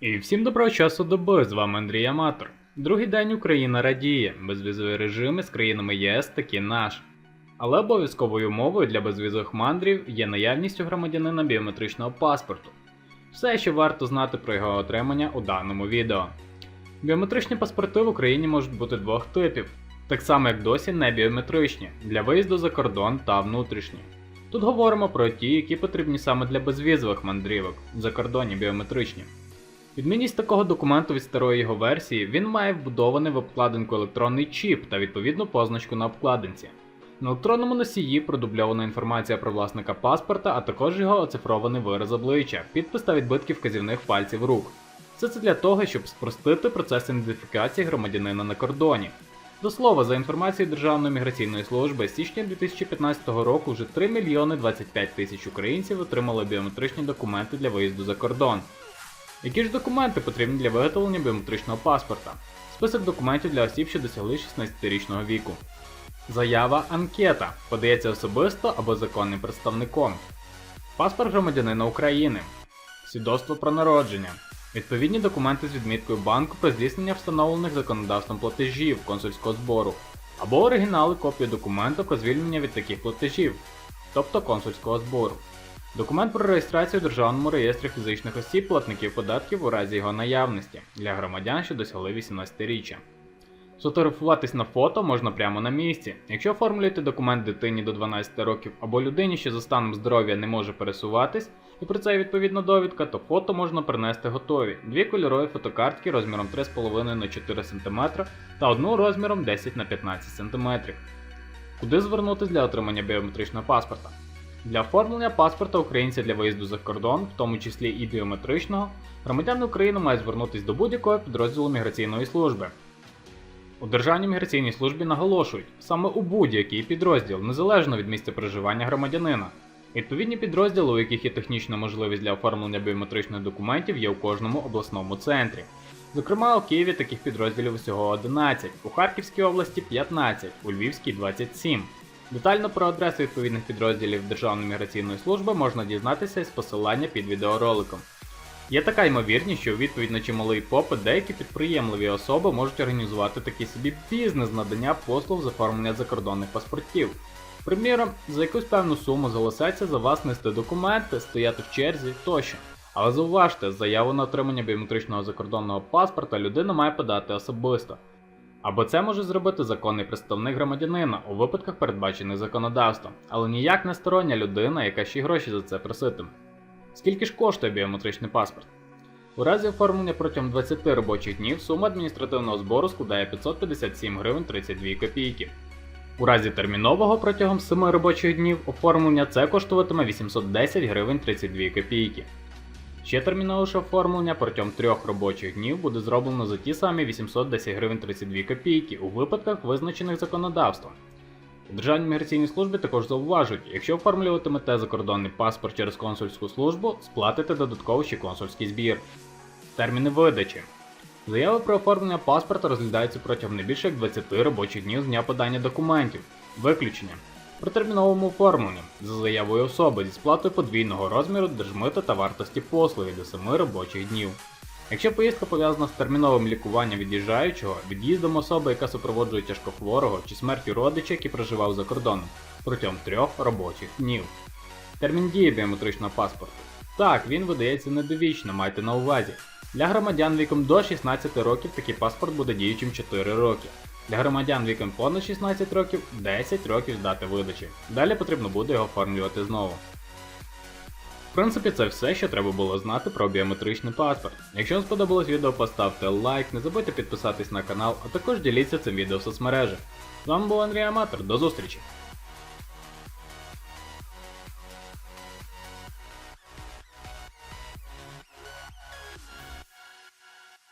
І всім доброго часу доби, з вами Андрій Аматор. Другий день Україна радіє, безвізові режими з країнами ЄС такі наш. Але обов'язковою умовою для безвізових мандрів є наявність у громадянина біометричного паспорту. Все, що варто знати про його отримання у даному відео. Біометричні паспорти в Україні можуть бути двох типів, так само як досі не біометричні для виїзду за кордон та внутрішні. Тут говоримо про ті, які потрібні саме для безвізових мандрівок, закордонні біометричні. Відмінність такого документу від старої його версії, він має вбудований в обкладинку електронний чіп та відповідну позначку на обкладинці. На електронному носії продубльована інформація про власника паспорта, а також його оцифрований вираз обличчя, підпис та відбитки вказівних пальців рук. Все це для того, щоб спростити процес ідентифікації громадянина на кордоні. До слова, за інформацією Державної міграційної служби, з січня 2015 року вже 3 мільйони 25 тисяч українців отримали біометричні документи для виїзду за кордон. Які ж документи потрібні для виготовлення біометричного паспорта? Список документів для осіб, що досягли 16-річного віку. Заява анкета подається особисто або законним представником. Паспорт громадянина України. Свідоцтво про народження. Відповідні документи з відміткою банку про здійснення встановлених законодавством платежів консульського збору. Або оригінали копії документу про звільнення від таких платежів, тобто консульського збору. Документ про реєстрацію у Державному реєстрі фізичних осіб платників податків у разі його наявності для громадян, що досягли 18-річчя. Сфотографуватись на фото можна прямо на місці. Якщо оформлюєте документ дитині до 12 років або людині, що за станом здоров'я не може пересуватись, і про це відповідна довідка, то фото можна принести готові. Дві кольорові фотокартки розміром 3,5 на 4 см та одну розміром 10 на 15 см. Куди звернутися для отримання біометричного паспорта? Для оформлення паспорта українця для виїзду за кордон, в тому числі і біометричного, громадяни України мають звернутися до будь-якого підрозділу міграційної служби. У Державній міграційній службі наголошують, саме у будь-який підрозділ, незалежно від місця проживання громадянина. Відповідні підрозділи, у яких є технічна можливість для оформлення біометричних документів, є у кожному обласному центрі. Зокрема, у Києві таких підрозділів всього 11, у Харківській області 15, у Львівській 27. Детально про адреси відповідних підрозділів Державної міграційної служби можна дізнатися із посилання під відеороликом. Є така ймовірність, що у відповідь на чималий попит деякі підприємливі особи можуть організувати такий собі бізнес надання послуг з оформлення закордонних паспортів. Приміром, за якусь певну суму залишається за вас нести документи, стояти в черзі тощо. Але зауважте, заяву на отримання біометричного закордонного паспорта людина має подати особисто. Або це може зробити законний представник громадянина у випадках, передбачених законодавством, але ніяк не стороння людина, яка ще й гроші за це проситиме. Скільки ж коштує біометричний паспорт? У разі оформлення протягом 20 робочих днів сума адміністративного збору складає 557 гривень 32 копійки. У разі термінового протягом 7 робочих днів оформлення це коштуватиме 810 гривень 32 копійки. Ще терміновіше оформлення протягом 3 робочих днів буде зроблено за ті самі 810 гривень 32 копійки у випадках, визначених законодавством. У Державній міграційній службі також зауважують, якщо оформлюватимете закордонний паспорт через консульську службу, сплатите додатково ще консульський збір. Терміни видачі. Заяви про оформлення паспорта розглядаються протягом не більше як 20 робочих днів з дня подання документів. Виключення. При терміновому оформленні за заявою особи зі сплатою подвійного розміру держмита та вартості послуги до 7 робочих днів. Якщо поїздка пов'язана з терміновим лікуванням від'їжджаючого, від'їздом особи, яка супроводжує тяжкохворого чи смертю родича, який проживав за кордоном, протягом трьох робочих днів. Термін дії біометричного паспорту. Так, він видається недовічно, майте на увазі. Для громадян віком до 16 років такий паспорт буде діючим 4 роки. Для громадян віком понад 16 років 10 років з дати видачі. Далі потрібно буде його оформлювати знову. В принципі, це все, що треба було знати про біометричний паспорт. Якщо вам сподобалось відео, поставте лайк, не забудьте підписатись на канал, а також діліться цим відео в соцмережах. З вами був Андрій Аматор, до зустрічі!